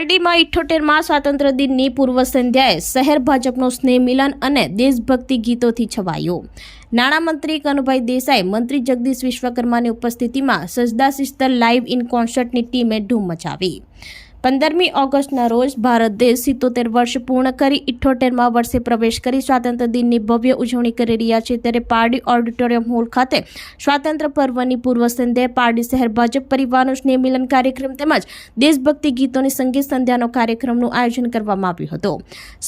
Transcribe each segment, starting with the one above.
પારડીમાં ઇઠ્ઠોતેરમાં સ્વાતંત્ર્ય દિનની પૂર્વ સંધ્યાએ શહેર ભાજપનો સ્નેહ મિલન અને દેશભક્તિ ગીતોથી છવાયો. નાણામંત્રી કનુભાઈ દેસાઈ, મંત્રી જગદીશ વિશ્વકર્માની ઉપસ્થિતિમાં સજદા સિસ્ટર લાઇવ ઇન કોન્સર્ટની ટીમે ધૂમ મચાવી. પંદરમી ઓગસ્ટના રોજ ભારત દેશ સિત્તોતેર વર્ષ પૂર્ણ કરી ઇઠ્ઠોતેરમાં વર્ષે પ્રવેશ કરી સ્વાતંત્ર્ય દિનની ભવ્ય ઉજવણી કરી રહ્યા છે. ત્યારે પારડી ઓડિટોરિયમ હોલ ખાતે સ્વાતંત્ર્ય પર્વની પૂર્વ સંધ્યાએ પારડી શહેર ભાજપ પરિવારનો સ્નેહમિલન કાર્યક્રમ તેમજ દેશભક્તિ ગીતોની સંગીત સંધ્યાનો કાર્યક્રમનું આયોજન કરવામાં આવ્યું હતું.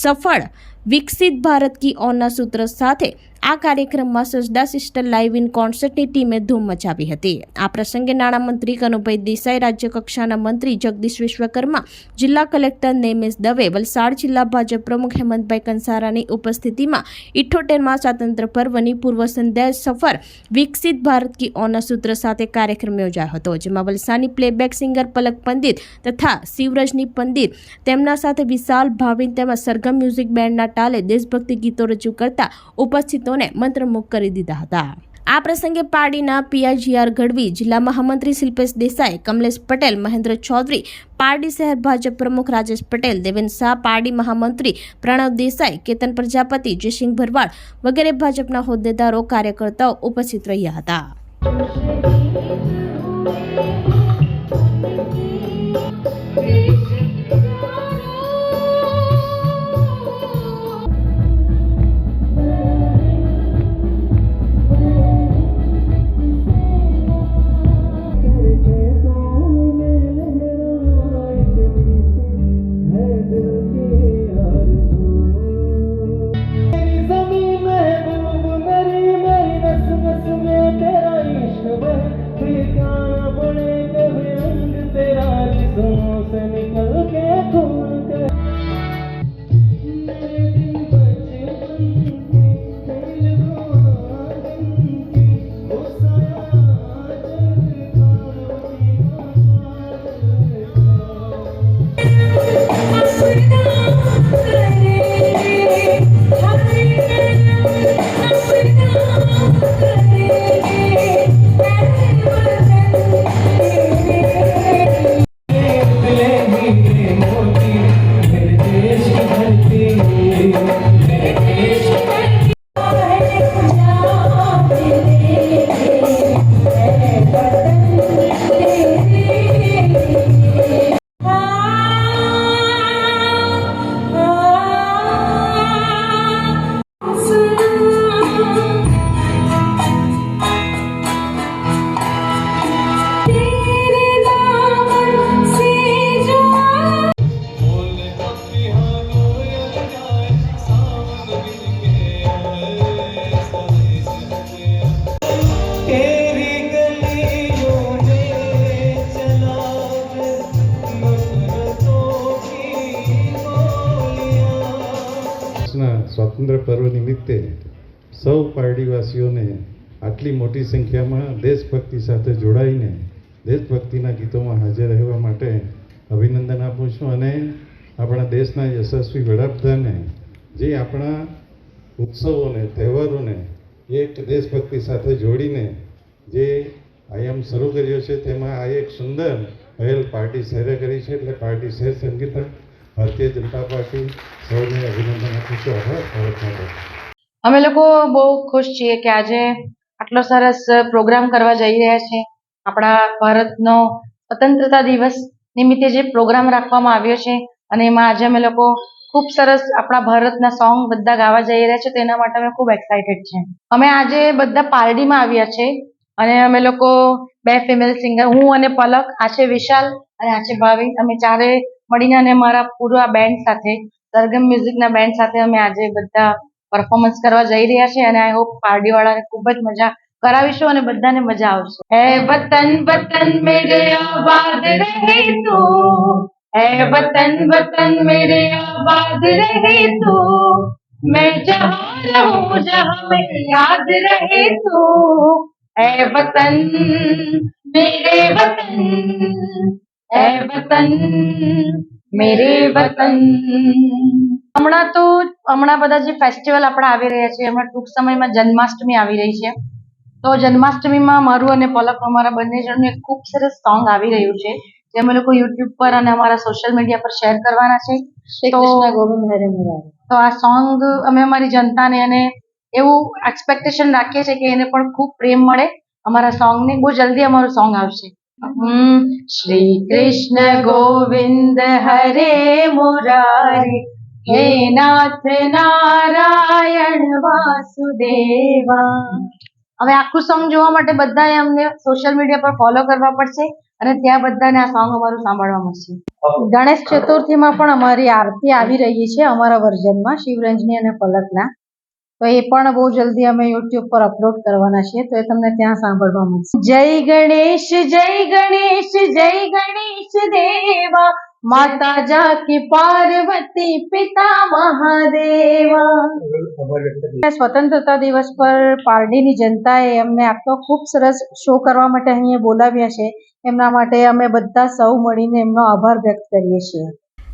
સફળ, વિકસિત ભારત કી ઓનના સૂત્ર સાથે આ કાર્યક્રમમાં સજદા સિસ્ટર લાઇવ ઇન કોન્સર્ટની ટીમે ધૂમ મચાવી હતી. આ પ્રસંગે નાણામંત્રી કનુભાઈ દેસાઈ, રાજ્ય કક્ષાના મંત્રી જગદીશ વિશ્વકર્મા, જિલ્લા કલેક્ટર નેમેશ દવે, વલસાડ જિલ્લા ભાજપ પ્રમુખ હેમંતભાઈ કંસારાની ઉપસ્થિતિમાં ઇઠ્ઠોતેરમાં સ્વાતંત્ર્ય પર્વની પૂર્વ સંધ્યા સફર વિકસિત ભારત કી ઓના સૂત્ર સાથે કાર્યક્રમ યોજાયો હતો, જેમાં વલસાડની પ્લેબેક સિંગર પલક પંડિત તથા શિવરજની પંડિત, તેમના સાથે વિશાલ ભાવિન તેમજ સરગમ મ્યુઝિક બેન્ડના ટાલે દેશભક્તિ ગીતો રજૂ કરતા ઉપસ્થિતોને મંત્રમુગ્ધ કરી દીધા હતા. આ પ્રસંગે પારડીના પીઆઈજીઆર ગઢવી, જિલ્લા મહામંત્રી શિલ્પેશ દેસાઈ, કમલેશ પટેલ, મહેન્દ્ર ચૌધરી, પારડી શહેર ભાજપ પ્રમુખ રાજેશ પટેલ, દેવેન્દ્ર શાહ, પારડી મહામંત્રી પ્રણવ દેસાઈ, કેતન પ્રજાપતિ, જયસિંહ ભરવાડ વગેરે ભાજપના હોદ્દેદારો, કાર્યકર્તાઓ ઉપસ્થિત રહ્યા હતા. સ્વાતંત્ર્ય પર્વ નિમિત્તે સૌ પારડીવાસીઓને આટલી મોટી સંખ્યામાં દેશભક્તિ સાથે જોડાઈને દેશભક્તિના ગીતોમાં હાજર રહેવા માટે અભિનંદન આપું છું અને આપણા દેશના યશસ્વી વડાપ્રધાને જે આપણા ઉત્સવોને, તહેવારોને એક દેશભક્તિ સાથે જોડીને જે આયામ શરૂ કર્યો છે, તેમાં આ એક સુંદર પહેલ પાર્ટી શહેરે કરી છે, એટલે પાર્ટી શહેર સંગીતક ભારતીય જનતા પાર્ટી સૌને અભિનંદન આપું છું. આભાર અમે લોકો બહુ ખુશ છીએ કે આજે આટલો સરસ પ્રોગ્રામ કરવા જઈ રહ્યા છે. આપણા ભારતનો સ્વતંત્રતા દિવસ નિમિત્તે જે પ્રોગ્રામ રાખવામાં આવ્યો છે અને એમાં આજે અમે લોકો ખૂબ સરસ આપણા ભારતના સોંગ બધા ગાવા જઈ રહ્યા છે તેના માટે અમે ખૂબ એક્સાઇટેડ છે. અમે આજે બધા પારડીમાં આવ્યા છે અને અમે લોકો બે ફિમેલ સિંગર હું અને પલક, આ છે વિશાલ અને આ છે ભાવિન. અમે ચારે મળીને અને મારા પૂરા બેન્ડ સાથે સરગમ મ્યુઝિકના બેન્ડ સાથે અમે આજે બધા પરફોર્મન્સ કરવા જઈ રહ્યા છે અને આઈ હોપ પાર્ટીવાળાને ખૂબ જ મજા કરાવીશું અને બધાને મજા આવશે હે વતન વતન મેરે આબાદ રહે તું હે વતન વતન મેરે આબાદ રહે તું मैं जहाँ रहूं जहाँ में याद रहे तू है वतन मेरे वतन મેરે વતન. હમણાં તો હમણાં બધા જે ફેસ્ટિવલ આપણા આવી રહ્યા છે એમાં ટૂંક સમયમાં જન્માષ્ટમી આવી રહી છે. તો જન્માષ્ટમીમાં મારું અને પલક અમારા બંને જણનું એક ખૂબ સરસ સોંગ આવી રહ્યું છે જે અમે લોકો યુટ્યુબ પર અને અમારા સોશિયલ મીડિયા પર શેર કરવાના છે. તો તો આ સોંગ અમે અમારી જનતાને અને એવું એક્સપેક્ટેશન રાખીએ છીએ કે એને પણ ખૂબ પ્રેમ મળે. અમારા સોંગને બહુ જલ્દી અમારું સોંગ આવશે. શ્રી કૃષ્ણ ગોવિંદ હરે મુરારી હે નાથ નારાયણ વાસુદેવા હવે આખું સોંગ જોવા માટે બધાએ અમને સોશિયલ મીડિયા પર ફોલો કરવા પડશે અને ત્યાં બધાને આ સોંગ અમારું સાંભળવા મળશે. ગણેશ ચતુર્થીમાં પણ અમારી આરતી આવી રહી છે અમારા વર્ઝનમાં શિવરંજની અને પલકના. તો એ પણ બહુ જલ્દી અમે યુટ્યુબ પર અપલોડ કરવાના છીએ તો એ તમને ત્યાં સાંભળવા મળશે. જય ગણેશ જય ગણેશ જય ગણેશ દેવા માતા જાકી પાર્વતી પિતા મહાદેવા. સ્વતંત્રતા દિવસ પર પારડીની જનતાએ અમને આટલો ખૂબ સરસ શો કરવા માટે અહીંયા બોલાવ્યા છે. એમના માટે અમે બધા સૌ મળીને એમનો આભાર વ્યક્ત કરીએ છીએ.